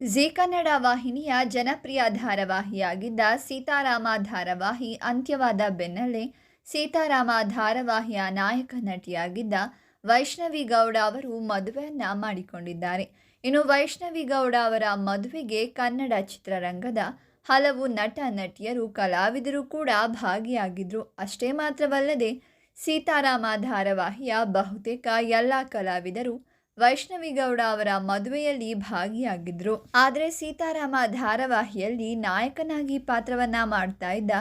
G Kannada ವಾಹಿನಿಯ ಜನಪ್ರಿಯ ಧಾರಾವಾಹಿಯಾಗಿದ್ದ ಸೀತಾರಾಮ ಧಾರಾವಾಹಿ ಅಂತ್ಯವಾದ ಬೆನ್ನಲ್ಲೇ ಸೀತಾರಾಮ ಧಾರಾವಾಹಿಯ ನಾಯಕ ನಟಿಯಾಗಿದ್ದ ವೈಷ್ಣವಿ ಗೌಡ ಅವರು ಮದುವೆಯನ್ನ ಮಾಡಿಕೊಂಡಿದ್ದಾರೆ. ಇನ್ನು ವೈಷ್ಣವಿ ಗೌಡ ಅವರ ಮದುವೆಗೆ ಕನ್ನಡ ಚಿತ್ರರಂಗದ ಹಲವು ನಟ ನಟಿಯರು ಕಲಾವಿದರು ಕೂಡ ಭಾಗಿಯಾಗಿದ್ದರು ಅಷ್ಟೇ ಮಾತ್ರವಲ್ಲದೆ ಸೀತಾರಾಮ ಧಾರಾವಾಹಿಯ ಬಹುತೇಕ ಎಲ್ಲ ಕಲಾವಿದರು ವೈಷ್ಣವಿ ಗೌಡ ಅವರ ಮದುವೆಯಲ್ಲಿ ಭಾಗಿಯಾಗಿದ್ರು. ಆದರೆ ಸೀತಾರಾಮ ಧಾರಾವಾಹಿಯಲ್ಲಿ ನಾಯಕನಾಗಿ ಪಾತ್ರವನ್ನ ಮಾಡ್ತಾ ಇದ್ದ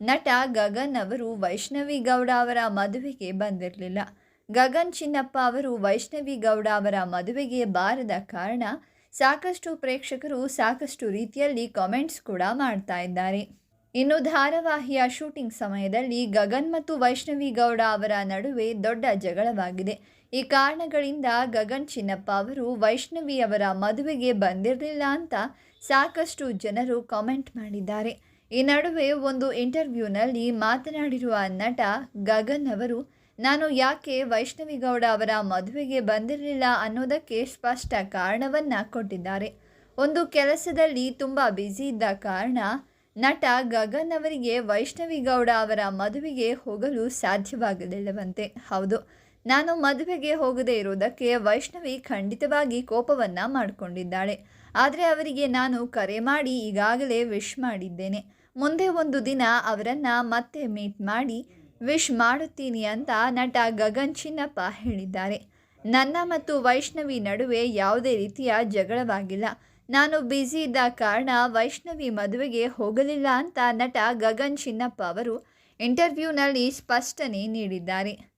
ನಟ ಗಗನ್ ಅವರು ವೈಷ್ಣವಿ ಗೌಡ ಅವರ ಮದುವೆಗೆ ಬಂದಿರಲಿಲ್ಲ. ಗಗನ್ ಚಿನ್ನಪ್ಪ ಅವರು ವೈಷ್ಣವಿ ಗೌಡ ಅವರ ಮದುವೆಗೆ ಬಾರದ ಕಾರಣ ಸಾಕಷ್ಟು ಪ್ರೇಕ್ಷಕರು ಸಾಕಷ್ಟು ರೀತಿಯಲ್ಲಿ ಕಾಮೆಂಟ್ಸ್ ಕೂಡ ಮಾಡ್ತಾ ಇದ್ದಾರೆ. ಇನ್ನು ಧಾರಾವಾಹಿಯ ಶೂಟಿಂಗ್ ಸಮಯದಲ್ಲಿ ಗಗನ್ ಮತ್ತು ವೈಷ್ಣವಿ ಗೌಡ ಅವರ ನಡುವೆ ದೊಡ್ಡ ಜಗಳವಾಗಿದೆ. ಈ ಕಾರಣಗಳಿಂದ ಗಗನ್ ಚಿನ್ನಪ್ಪ ಅವರು ವೈಷ್ಣವಿ ಅವರ ಮದುವೆಗೆ ಬಂದಿರಲಿಲ್ಲ ಅಂತ ಸಾಕಷ್ಟು ಜನರು ಕಾಮೆಂಟ್ ಮಾಡಿದ್ದಾರೆ. ಈ ನಡುವೆ ಒಂದು ಇಂಟರ್ವ್ಯೂನಲ್ಲಿ ಮಾತನಾಡಿರುವ ನಟ ಗಗನ್ ಅವರು, ನಾನು ಯಾಕೆ ವೈಷ್ಣವಿಗೌಡ ಅವರ ಮದುವೆಗೆ ಬಂದಿರಲಿಲ್ಲ ಅನ್ನೋದಕ್ಕೆ ಸ್ಪಷ್ಟ ಕಾರಣವನ್ನು ಕೊಟ್ಟಿದ್ದಾರೆ. ಒಂದು ಕೆಲಸದಲ್ಲಿ ತುಂಬ ಬ್ಯುಸಿ ಇದ್ದ ಕಾರಣ ನಟ ಗಗನ್ ಅವರಿಗೆ ವೈಷ್ಣವಿಗೌಡ ಅವರ ಮದುವೆಗೆ ಹೋಗಲು ಸಾಧ್ಯವಾಗಲಿಲ್ಲವಂತೆ. ಹೌದು ನಾನು ಮದುವೆಗೆ ಹೋಗದೇ ಇರುವುದಕ್ಕೆ ವೈಷ್ಣವಿ ಖಂಡಿತವಾಗಿ ಕೋಪವನ್ನ ಮಾಡಿಕೊಂಡಿದ್ದಾಳೆ. ಆದರೆ ಅವರಿಗೆ ನಾನು ಕರೆ ಮಾಡಿ ಈಗಾಗಲೇ ವಿಶ್ ಮಾಡಿದ್ದೇನೆ. ಮುಂದೆ ಒಂದು ದಿನ ಅವರನ್ನು ಮತ್ತೆ ಮೀಟ್ ಮಾಡಿ ವಿಶ್ ಮಾಡುತ್ತೀನಿ ಅಂತ ನಟ ಗಗನ್ ಚಿನ್ನಪ್ಪ ಹೇಳಿದ್ದಾರೆ. ನನ್ನ ಮತ್ತು ವೈಷ್ಣವಿ ನಡುವೆ ಯಾವುದೇ ರೀತಿಯ ಜಗಳವಾಗಿಲ್ಲ. ನಾನು ಬ್ಯುಸಿ ಇದ್ದ ಕಾರಣ ವೈಷ್ಣವಿ ಮದುವೆಗೆ ಹೋಗಲಿಲ್ಲ ಅಂತ ನಟ ಗಗನ್ ಚಿನ್ನಪ್ಪ ಅವರು ಇಂಟರ್ವ್ಯೂನಲ್ಲಿ ಸ್ಪಷ್ಟನೆ ನೀಡಿದ್ದಾರೆ.